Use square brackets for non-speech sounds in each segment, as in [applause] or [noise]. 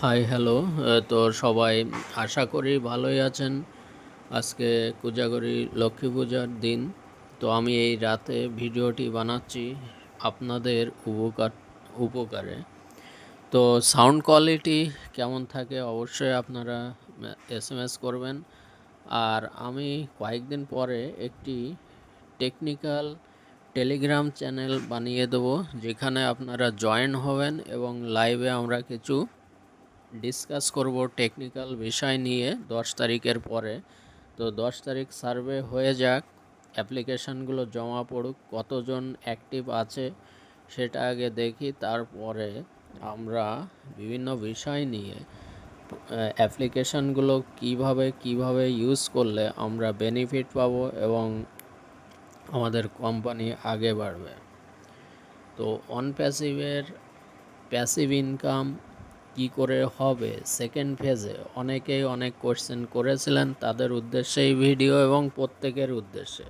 Hi hello তো সবাই আশা করি ভালোই আছেন। আজকে কোজাগরি লক্ষ্মী পূজার দিন। তো আমি এই রাতে ভিডিওটি বানাচ্ছি আপনাদের উপকার, উপকারে। তো সাউন্ড কোয়ালিটি কেমন থাকে অবশ্যই আপনারা এস এম এস করবেন। আর আমি কয়েকদিন পরে একটি টেকনিক্যাল টেলিগ্রাম চ্যানেল বানিয়ে দেবো, যেখানে আপনারা জয়েন হবেন এবং লাইভে আমরা কিছু ডিসকাস করব টেকনিক্যাল বিষয় নিয়ে দশ তারিখের পরে। তো দশ তারিখ সার্ভে হয়ে যাক, অ্যাপ্লিকেশানগুলো জমা পড়ুক, কতজন অ্যাক্টিভ আছে সেটা আগে দেখি, তারপরে আমরা বিভিন্ন বিষয় নিয়ে অ্যাপ্লিকেশানগুলো কীভাবে কীভাবে ইউজ করলে আমরা বেনিফিট পাবো এবং আমাদের কোম্পানি আগে বাড়বে। তো অন প্যাসিভের প্যাসিভ ইনকাম কি করে হবে? সেকেন্ড ফেজে অনেকেই অনেক কোশ্চেন করেছিলেন তাদের উদ্দেশ্যে এই ভিডিও এবং প্রত্যেকের উদ্দেশ্যে।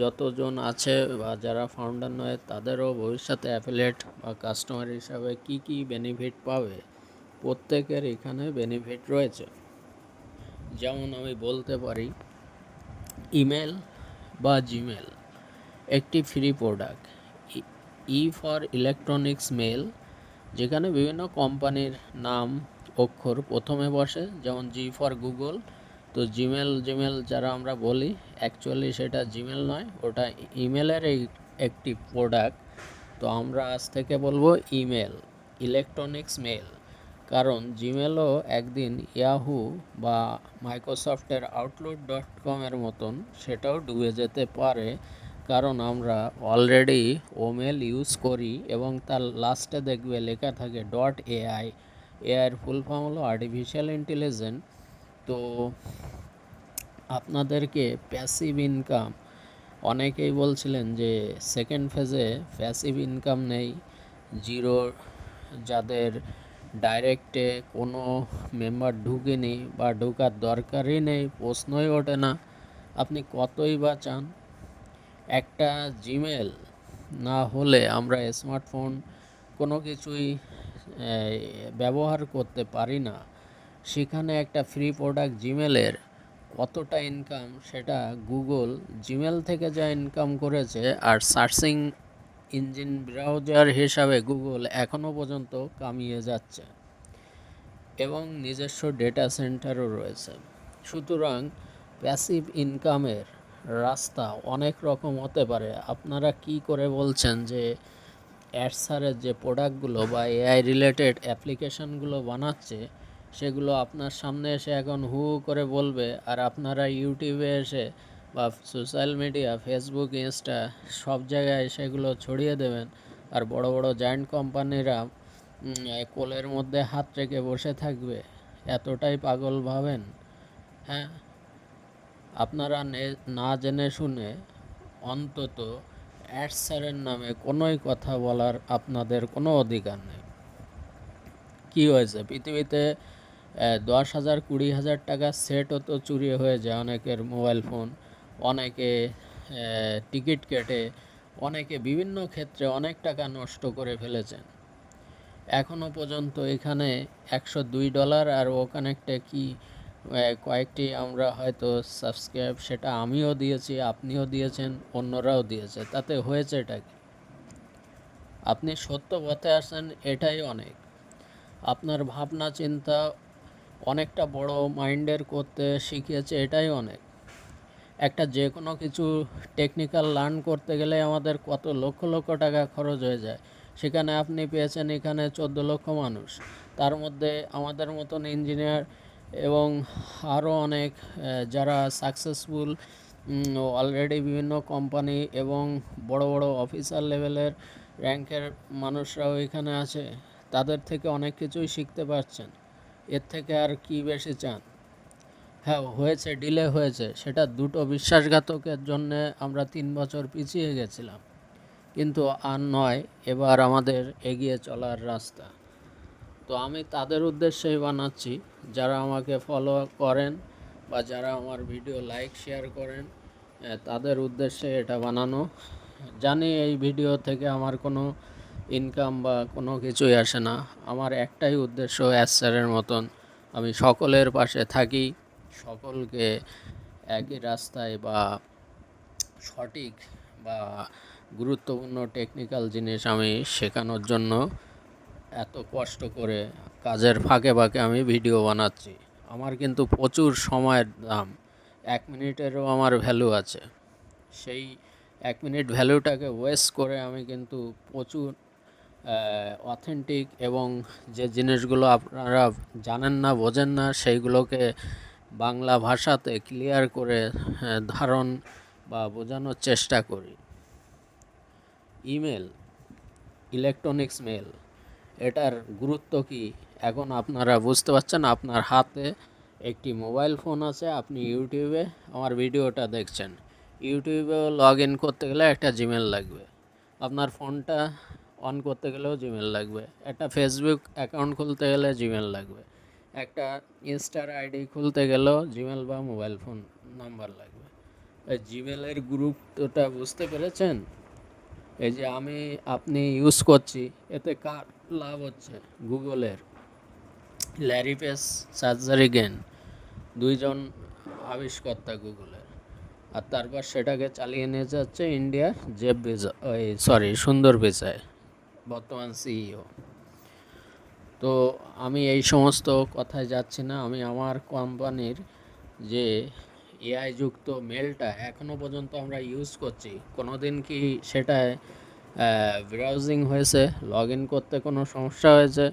যতজন আছে বা যারা ফাউন্ডার নয়, তাদেরও ভবিষ্যতে অ্যাফিলেট বা কাস্টমার হিসাবে কি কি বেনিফিট পাবে? প্রত্যেকের এখানে বেনিফিট রয়েছে। যেমন আমি বলতে পারি ইমেল বা জিমেল, একটি free product, E for electronics mail, যেখানে বিভিন্ন কোম্পানির নাম অক্ষর প্রথমে বসে, যেমন জি ফর গুগল। তো জিমেল জিমেল যারা আমরা বলি, অ্যাকচুয়ালি সেটা জিমেল নয়, ওটা ইমেলের একটি প্রোডাক্ট। তো আমরা আজ থেকে বলব ইমেল, ইলেকট্রনিক্স মেল। কারণ জিমেলও একদিন ইয়াহু বা মাইক্রোসফটের আউটলুক ডট কমের মতন সেটাও ডুবে যেতে পারে। কারণ আমরা অলরেডি ওমেল ইউজ করি এবং তার লাস্টে দেখবে লেখা থাকে ডট এআই এআইয়ের ফুল ফর্ম হলো আর্টিফিশিয়াল ইন্টেলিজেন্ট তো আপনাদেরকে প্যাসিভ ইনকাম অনেকেই বলছিলেন যে সেকেন্ড ফেজে প্যাসিভ ইনকাম নেই। জিরো যাদের ডাইরেক্টে কোনো মেম্বার ঢুকেনি বা ঢোকার দরকারই নেই, প্রশ্নই ওঠে না। আপনি কতই বা চান? একটা জিমেল না হলে আমরা স্মার্টফোন কোনো কিছুই ব্যবহার করতে পারি না। সেখানে একটা ফ্রি প্রোডাক্ট জিমেলের কতটা ইনকাম সেটা গুগল জিমেল থেকে যা ইনকাম করেছে আর সার্চিং ইঞ্জিন ব্রাউজার হিসাবে গুগল এখনও পর্যন্ত কামিয়ে যাচ্ছে এবং নিজস্ব ডেটা সেন্টারও রয়েছে। সুতরাং প্যাসিভ ইনকামের রাস্তা অনেক রকম হতে পারে। আপনারা কি করে বলছেন যে অ্যাডসারের যে প্রোডাক্টগুলো বা এআই রিলেটেড অ্যাপ্লিকেশানগুলো বানাচ্ছে, সেগুলো আপনার সামনে এসে এখন হু করে বলবে, আর আপনারা ইউটিউবে এসে বা সোশ্যাল মিডিয়া ফেসবুক ইনস্টা সব জায়গায় সেগুলো ছড়িয়ে দেবেন। আর বড় বড় জায়েন্ট কোম্পানিরা কোলের মধ্যে হাত রেখে বসে থাকবে। এতটাই পাগল ভাবেন? হ্যাঁ? আপনারা না জেনে শুনে অন্তত অ্যাডসারের নামে কোনোই কথা বলার আপনাদের কোনো অধিকার নেই। কি হয়েছে? পৃথিবীতে দশ হাজার কুড়ি হাজার টাকা সেটও তো চুরি হয়ে যায় অনেকের মোবাইল ফোন অনেকে টিকিট কেটে অনেকে বিভিন্ন ক্ষেত্রে অনেক টাকা নষ্ট করে ফেলেছেন। এখনও পর্যন্ত এখানে একশো দুই ডলার আর ওখানে একটা কি কয়েকটি আমরা হয়তো সাবস্ক্রাইব সেটা আমিও দিয়েছি, আপনিও দিয়েছেন, অন্যরাও দিয়েছে। তাতে হয়েছে এটা কি? আপনি সত্য পথে আসেন, এটাই অনেক। আপনার ভাবনা চিন্তা অনেকটা বড় মাইন্ডের করতে শিখিয়েছে, এটাই অনেক। একটা যে কোনো কিছু টেকনিক্যাল লার্ন করতে গেলে আমাদের কত লক্ষ লক্ষ টাকা খরচ হয়ে যায়। সেখানে আপনি পেয়েছেন এখানে চোদ্দ লক্ষ মানুষ। তার মধ্যে আমাদের মতন ইঞ্জিনিয়ার এবং আরও অনেক যারা সাকসেসফুল অলরেডি বিভিন্ন কোম্পানি এবং বড় বড় অফিসার লেভেলের র্যাঙ্কের মানুষরাও এখানে আছে। তাদের থেকে অনেক কিছুই শিখতে পারছেন। এর থেকে আর কি বেশি চান? হ্যাঁ হয়েছে ডিলে হয়েছে। সেটা দুটো বিশ্বাসঘাতকের জন্য আমরা তিন বছর পিছিয়ে গেছিলাম। কিন্তু আর নয়, এবার আমাদের এগিয়ে চলার রাস্তা। তো আমি তাদের উদ্দেশ্যেই বানাচ্ছি, যারা আমাকে ফলো করেন বা যারা আমার ভিডিও লাইক শেয়ার করেন তাদের উদ্দেশ্যে এটা বানানো। জানি এই ভিডিও থেকে আমার কোনো ইনকাম বা কোনো কিছুই আসে না। আমার একটাই উদ্দেশ্য অ্যাস স্যারের মতন। আমি সকলের পাশে থাকি। সকলকে একই রাস্তায় বা সঠিক বা গুরুত্বপূর্ণ টেকনিক্যাল জিনিস আমি শেখানোর জন্য এত কষ্ট করে কাজের ফাঁকে ফাঁকে আমি ভিডিও বানাচ্ছি। আমার কিন্তু প্রচুর সময়ের দাম, এক মিনিটেরও আমার ভ্যালু আছে। সেই এক মিনিট ভ্যালুটাকে ওয়েস্ট করে আমি কিন্তু প্রচুর অথেন্টিক এবং যে জিনিসগুলো আপনারা জানেন না, বোঝেন না, সেইগুলোকে বাংলা ভাষাতে ক্লিয়ার করে ধারণ বা বোঝানোর চেষ্টা করি। ইমেল ইলেকট্রনিক্স মেল এটার গুরুত্ব কি? এখন আপনারা বুঝতে পারছেন, আপনার হাতে একটি মোবাইল ফোন আছে, আপনি ইউটিউবে আমার ভিডিওটা দেখছেন। ইউটিউবে লগ ইন করতে গেলে একটা জিমেল লাগবে। আপনার ফোনটা অন করতে গেলেও জিমেল লাগবে। একটা ফেসবুক অ্যাকাউন্ট খুলতে গেলে জিমেল লাগবে। একটা ইনস্টার আইডি খুলতে গেলেও জিমেল বা মোবাইল ফোন নাম্বার লাগবে। এই জিমেলের গুরুত্বটা বুঝতে পেরেছেন? এই যে আমি, আপনি ইউজ করছি, এতে কার লাভ হচ্ছে? গুগলের। ল্যারি পেস সার্জারি গেন দুইজন আবিষ্কর্তা গুগলের। আর তারপর সেটাকে চালিয়ে নিয়ে যাচ্ছে ইন্ডিয়ার জেব বিজয় ওই সরি সুন্দর পিচাই বর্তমান সিইও তো আমি এই সমস্ত কথায় যাচ্ছি না। আমি আমার কোম্পানির যে এআই যুক্ত মেলটা এখনও পর্যন্ত আমরা ইউজ করছি। কোনো দিন কি সেটায় ব্রাউজিং হয়েছে লগ ইন করতে কোনো সমস্যা হয়েছে?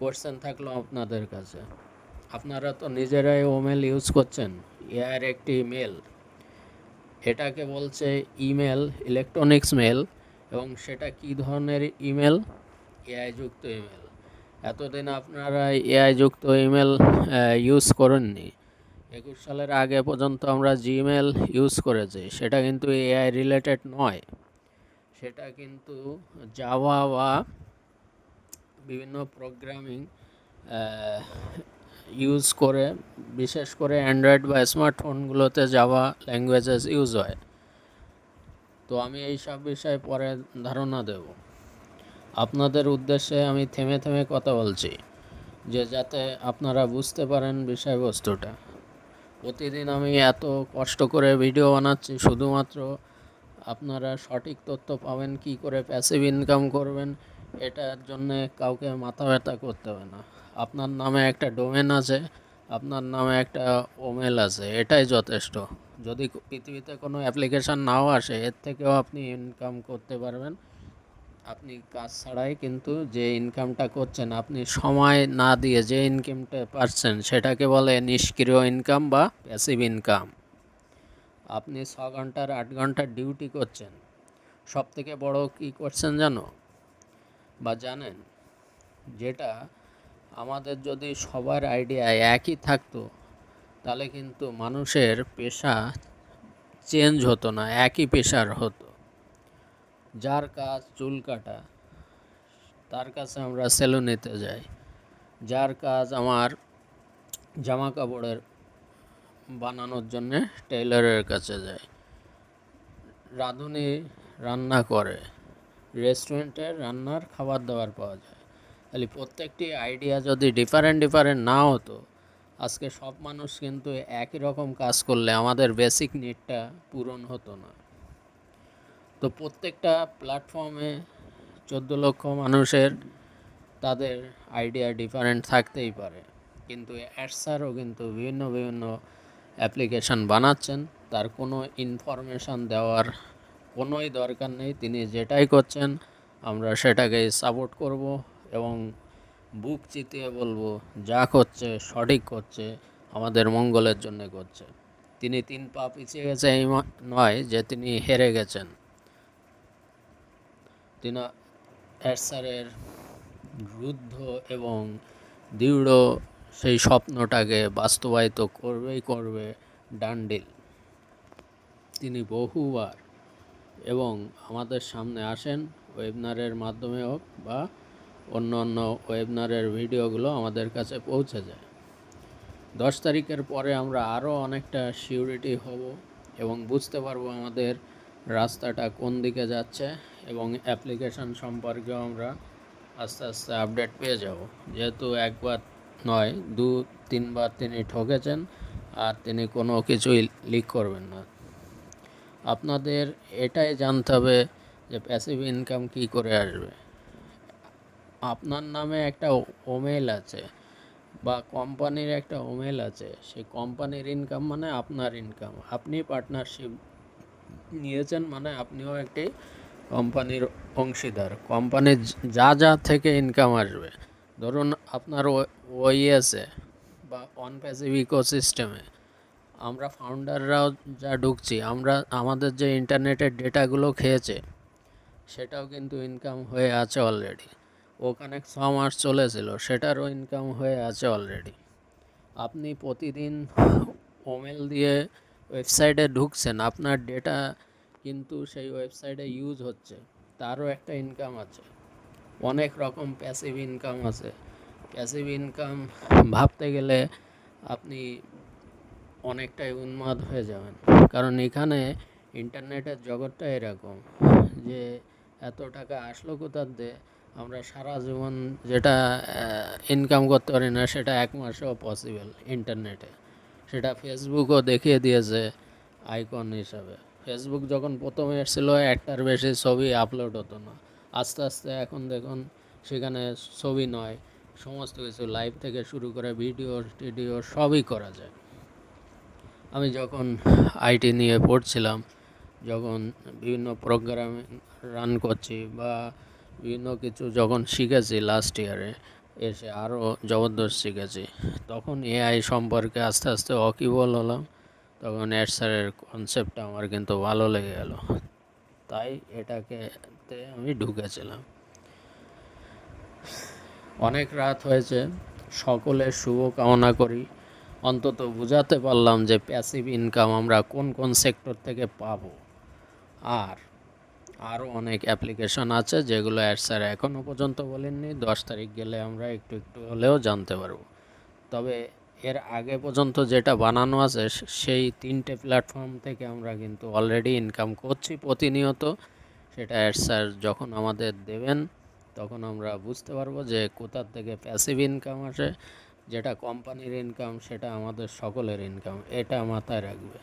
কোশ্চেন থাকল আপনাদের কাছে। আপনারা তো নিজেরাই ওমেল ইউজ করছেন। এআইয়ের একটি মেল এটাকে বলছে ইমেল ইলেকট্রনিক্স মেল এবং সেটা কী ধরনের ইমেল এআই যুক্ত ইমেল এতদিন আপনারা এআই যুক্ত ইমেল ইউজ করেননি। একুশ সালের আগে পর্যন্ত আমরা জিমেল ইউজ করেছি। সেটা কিন্তু এআই রিলেটেড নয়। সেটা কিন্তু জাভা বা বিভিন্ন প্রোগ্রামিং ইউজ করে, বিশেষ করে অ্যান্ড্রয়েড বা স্মার্টফোনগুলোতে যাওয়া ল্যাঙ্গুয়েজেস ইউজ হয়। তো আমি এই সব বিষয়ে পরে ধারণা দেব। আপনাদের উদ্দেশ্যে আমি থেমে থেমে কথা বলছি যে যাতে আপনারা বুঝতে পারেন বিষয়বস্তুটা। প্রতিদিন আমি এত কষ্ট করে ভিডিও বানাচ্ছি, শুধুমাত্র আপনারা সঠিক তথ্য পাবেন, কি করে প্যাসিভ ইনকাম করবেন, এটার জন্যে কাউকে মাথা ব্যথা করতে হবে না। আপনার নামে একটা ডোমেন আছে, আপনার নামে একটা ওমেল আছে, এটাই যথেষ্ট। যদি পৃথিবীতে কোনো অ্যাপ্লিকেশান নাও আসে, এর থেকেও আপনি ইনকাম করতে পারবেন। আপনি কাজ ছাড়াই কিন্তু যে ইনকামটা করছেন, আপনি সময় না দিয়ে যে ইনকামটা পাচ্ছেন, সেটাকে বলে নিষ্ক্রিয় ইনকাম বা প্যাসিভ ইনকাম আপনি ছ ঘণ্টার আট ঘণ্টার ডিউটি করছেন। সব থেকে বড় কী করছেন জানো? বা জানেন? যেটা আমাদের যদি সবার আইডিয়া একই থাকতো, তাহলে কিন্তু মানুষের পেশা চেঞ্জ হতো না, একই পেশার হতো। যার কাজ চুল কাটা, তার কাছে আমরা সেলুনিতে যাই। যার কাজ আমার জামা কাপড়ের বানানোর জন্যে টেইলরের কাছে যাই। রাঁধুনি রান্না করে রেস্টুরেন্টে রান্নার খাবার দাবার পাওয়া যায়। তাহলে প্রত্যেকটি আইডিয়া যদি ডিফারেন্ট ডিফারেন্ট না হতো, আজকে সব মানুষ কিন্তু একই রকম কাজ করলে আমাদের বেসিক নিডটা পূরণ হতো না। তো প্রত্যেকটা প্ল্যাটফর্মে চোদ্দ লক্ষ মানুষের তাদের আইডিয়া ডিফারেন্ট থাকতেই পারে। কিন্তু অ্যাডসারও কিন্তু বিভিন্ন বিভিন্ন অ্যাপ্লিকেশান বানাচ্ছেন। তার কোনো ইনফরমেশান দেওয়ার কোনোই দরকার নেই। তিনি যেটাই করছেন, আমরা সেটাকে সাপোর্ট করব এবং বুক চিতিয়ে বলব, যা করছে সঠিক করছে, আমাদের মঙ্গলের জন্য করছে। তিনি তিন পা পিছিয়ে গেছে, এই নয় যে তিনি হেরে গেছেন। তিনি অ্যাডসারের রুদ্ধ এবং দৃঢ় সেই স্বপ্নটাকে বাস্তবায়িত করবেই করবে ডান্ডিল। তিনি বহুবার এবং আমাদের সামনে আসেন ওয়েবনারের মাধ্যমে হোক বা অন্য অন্য ওয়েবনারের ভিডিওগুলো আমাদের কাছে পৌঁছে যায়। দশ তারিখের পরে আমরা আরও অনেকটা সিউরিটি হব এবং বুঝতে পারব আমাদের রাস্তাটা কোন দিকে যাচ্ছে এবং অ্যাপ্লিকেশন সম্পর্কেও আমরা আস্তে আস্তে আপডেট পেয়ে যাব। যেহেতু একবার নয়, দু, তিনবার তিনি ঠকেছেন আর তিনি কোনো কিছুই লিক করবেন না। আপনাদের এটাই জানতে হবে যে প্যাসিভ ইনকাম কী করে আসবে। আপনার নামে একটা ওমেল আছে বা কোম্পানির একটা ওমেল আছে, সেই কোম্পানির ইনকাম মানে আপনার ইনকাম আপনি পার্টনারশিপ নিয়েছেন মানে আপনিও একটি কোম্পানির অংশীদার। কোম্পানির যা যা থেকে ইনকাম আসবে। ধরুন আপনার ওইএসে বা অন প্যাসিভ ইকোসিস্টেমে আমরা ফাউন্ডাররাও যা ঢুকছি, আমরা, আমাদের যে ইন্টারনেটের ডেটাগুলো খেয়েছে, সেটাও কিন্তু ইনকাম হয়ে আছে অলরেডি ওখানে ছ মাস চলেছিল, সেটারও ইনকাম হয়ে আছে অলরেডি আপনি প্রতিদিন ওমেল দিয়ে ওয়েবসাইটে ঢুকছেন, আপনার ডেটা কিন্তু সেই ওয়েবসাইটে ইউজ হচ্ছে, তারও একটা ইনকাম আছে। অনেক রকম প্যাসিভ ইনকাম আছে। প্যাসিভ ইনকাম ভাবতে গেলে আপনি অনেকটাই উন্মাদ হয়ে যাবেন। কারণ এখানে ইন্টারনেটের জগৎটা এরকম যে এত টাকা আসলো কোথার দিয়ে আমরা সারা জীবন যেটা ইনকাম করতে পারি না, সেটা এক মাসেও পসিবল ইন্টারনেটে সেটা ফেসবুকও দেখিয়ে দিয়েছে আইকন হিসাবে। ফেসবুক যখন প্রথমে এসেছিল, একটার বেশি ছবি আপলোড হতো না। আস্তে আস্তে এখন দেখুন, সেখানে ছবি নয়, সমস্ত কিছু লাইভ থেকে শুরু করে ভিডিও টিডিও সবই করা যায়। আমি যখন আইটি নিয়ে পড়ছিলাম, যখন বিভিন্ন প্রোগ্রাম রান করছি বা বিভিন্ন কিছু যখন শিখেছি লাস্ট ইয়ারে এসে আরও জবরদস্ত শিখেছি। তখন এআই সম্পর্কে আস্তে আস্তে অকিবল হলাম। তখন স্যারের কনসেপ্টটা আমার কিন্তু ভালো লেগে গেল। তাই এটাকে আমি ঢুকেছিলাম। অনেক রাত হয়েছে। সকলের শুভ কামনা করি। অন্তত বুঝাতে পারলাম যে প্যাসিভ ইনকাম আমরা কোন কোন সেক্টর থেকে পাবো। আর আরও অনেক অ্যাপ্লিকেশন আছে যেগুলো অ্যাড স্যার এখনও পর্যন্ত বলেননি। দশ তারিখ গেলে আমরা একটু একটু হলেও জানতে পারব। তবে এর আগে পর্যন্ত যেটা বানানো আছে সেই তিনটে প্ল্যাটফর্ম থেকে আমরা কিন্তু অলরেডি ইনকাম করছি প্রতিনিয়ত। সেটা অ্যাড স্যার যখন আমাদের দেবেন, তখন আমরা বুঝতে পারব যে কোথার থেকে প্যাসিভ ইনকাম আসে, যেটা কোম্পানির ইনকাম সেটা আমাদের সকলের ইনকাম এটা মাথায় রাখবে।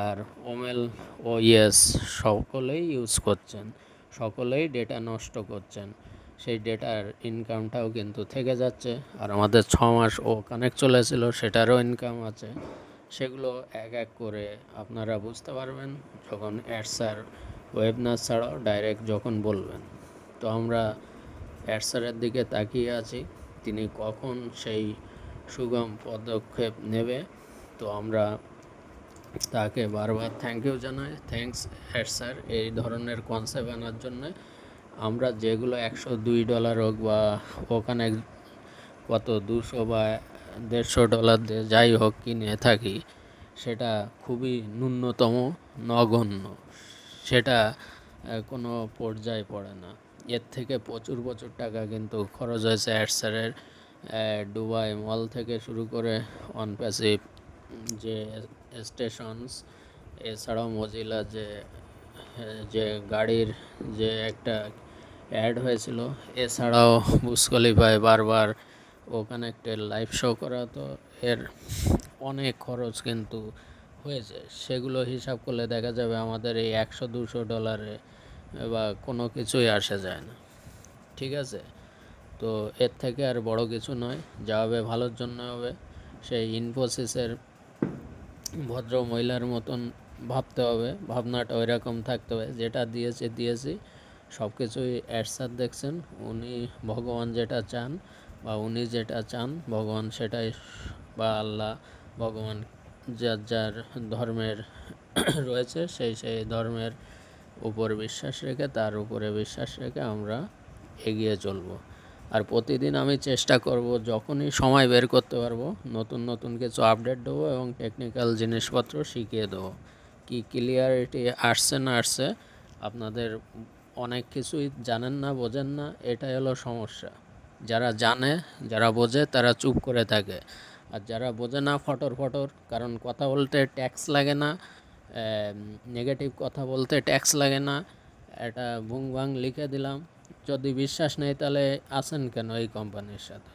আর ওমেল ও ইয়েস সকলেই ইউজ করছেন, সকলেই ডেটা নষ্ট করছেন। সেই ডেটার ইনকামটাও কিন্তু থেকে যাচ্ছে। আর আমাদের ছ মাস ও কানেক্ট চলেছিল সেটারও ইনকাম আছে। সেগুলো এক এক করে আপনারা বুঝতে পারবেন, যখন অ্যাডসার ওয়েবনার ছাড়াও ডাইরেক্ট যখন বলবেন। তো আমরা অ্যাডসারের দিকে তাকিয়ে আছি, তিনি কখন সেই সুগম পদক্ষেপ নেবে, তো আমরা তাকে বারবার থ্যাংক ইউ জানাই। থ্যাংকস হ্যাড স্যার, এই ধরনের কনসেপ্ট আনার জন্য আমরা যেগুলো একশো দুই ডলার হোক বা ওখানে কত দুশো বা দেড়শো ডলার যাই হোক কিনে থাকি, সেটা খুবই ন্যূনতম, নগণ্য। সেটা কোনো পর্যায়ে পড়ে না। এর থেকে প্রচুর প্রচুর টাকা কিন্তু খরচ হয়েছে অ্যাড স্যারের দুবাই মল থেকে শুরু করে অন প্যাসিভ যে স্টেশনস এছাড়াও মজিলা যে যে গাড়ির যে একটা অ্যাড হয়েছিল, এছাড়াও বুস খলিফায় বারবার ওখানে একটা লাইভ শো করা, তো এর অনেক খরচ কিন্তু হয়েছে। সেগুলো হিসাব করলে দেখা যাবে আমাদের এই একশো দুশো ডলারে বা কোনো কিছুই আসে যায় না। ঠিক আছে? তো এর থেকে আর বড় কিছু নয়, যা হবে ভালোর জন্য হবে। সেই ইনফোসিসের ভদ্র মহিলার মতন ভাবতে হবে, ভাবনাটা ওই রকম থাকতে হবে, যেটা দিয়েছে, দিয়েছি সব কিছুই অ্যাডসার দেখছেন, উনি ভগবান যেটা চান বা উনি যেটা চান, ভগবান সেটাই বা আল্লাহ, ভগবান যার যার ধর্মের [coughs] রয়েছে, সেই সেই ধর্মের উপর বিশ্বাস রেখে, তার উপরে বিশ্বাস রেখে আমরা এগিয়ে চলবো। আর প্রতিদিন আমি চেষ্টা করব যখনই সময় বের করতে পারব, নতুন নতুন কিছু আপডেট দেবো এবং টেকনিক্যাল জিনিসপত্র শিখিয়ে দেবো। কি ক্লিয়ারিটি আসছে না আসছে, আপনাদের অনেক কিছুই জানেন না, বোঝেন না, এটাই হলো সমস্যা। যারা জানে, যারা বোঝে, তারা চুপ করে থাকে। আর যারা বোঝে না, ফটর ফটর, কারণ কথা বলতে ট্যাক্স লাগে না নেগেটিভ কথা বলতে ট্যাক্স লাগে না এটা ভুং ভাং লিখে দিলাম। যদি বিশ্বাস নেই, তাহলে আসেন কেন এই কোম্পানির সাথে?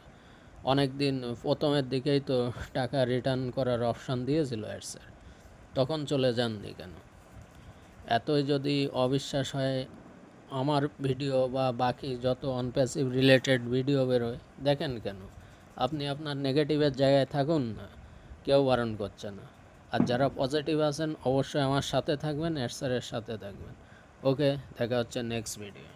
অনেক দিন প্রথমের দিকেই তো টাকা রিটার্ন করার অপশান দিয়েছিল অ্যাডসের তখন চলে যাননি কেন? এতই যদি অবিশ্বাস হয়, আমার ভিডিও বা বাকি যত অনপ্যাসিভ রিলেটেড ভিডিও বেরোয়, দেখেন কেন? আপনি আপনার নেগেটিভের জায়গায় থাকুন না, কেউ বারণ করছে না। আর যারা পজিটিভ আছেন, অবশ্যই আমার সাথে থাকবেন অ্যাডসারের সাথে থাকবেন। ওকে দেখা হচ্ছে নেক্সট ভিডিও